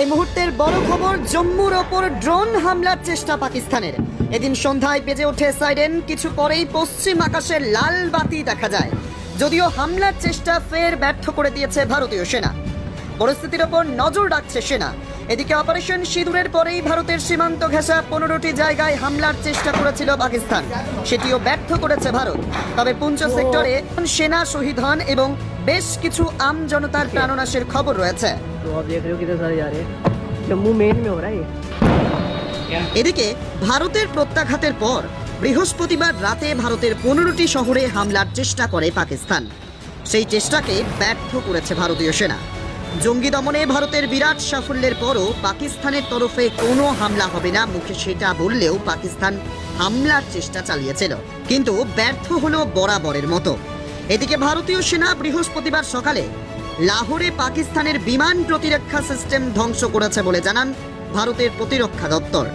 এই মুহূর্তের বড় খবর, জম্মুর ওপর ড্রোন হামলার চেষ্টা পাকিস্তানের। এদিন সন্ধ্যায় বেজে ওঠে সাইরেন, কিছু পরেই পশ্চিম আকাশে লাল বাতি দেখা যায়। যদিও হামলার চেষ্টা ফের ব্যর্থ করে দিয়েছে ভারতীয় সেনা। পরিস্থিতির ওপর নজর রাখছে সেনা। এদিকে অপারেশন সিঁদুরের পরেই ভারতের সীমান্ত ঘেঁষা পনেরোটি জায়গায় হামলার চেষ্টা করেছিল পাকিস্তান। সেটিও ব্যর্থ করেছে ভারত। তবে পুঞ্চ সেক্টরে সেনা শহীদ হন এবং বেশ কিছু আম জনতার প্রাণনাশের খবর রয়েছে। এদিকে ভারতের প্রত্যাঘাতের পর বৃহস্পতিবার রাতে ভারতের পনেরোটি শহরে হামলার চেষ্টা করে পাকিস্তান। সেই চেষ্টাকে ব্যর্থ করেছে ভারতীয় সেনা। জঙ্গি দমনে ভারতের বিরাট সাফল্যের পরও পাকিস্তানের তরফে কোনো হামলা হবে না মুখে সেটা বললেও পাকিস্তান হামলার চেষ্টা চালিয়েছিল। কিন্তু ব্যর্থ হলো বরাবরের মতো। এদিকে ভারতীয় সেনা বৃহস্পতিবার সকালে লাহোরে পাকিস্তানের বিমান প্রতিরক্ষা সিস্টেম ধ্বংস করেছে বলে জানান ভারতের প্রতিরক্ষা দপ্তর।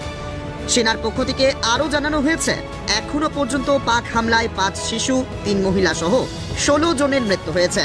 সেনার পক্ষ থেকে আরও জানানো হয়েছে, এখনও পর্যন্ত পাক হামলায় পাঁচ শিশু, তিন মহিলা সহ ষোলো জনের মৃত্যু হয়েছে।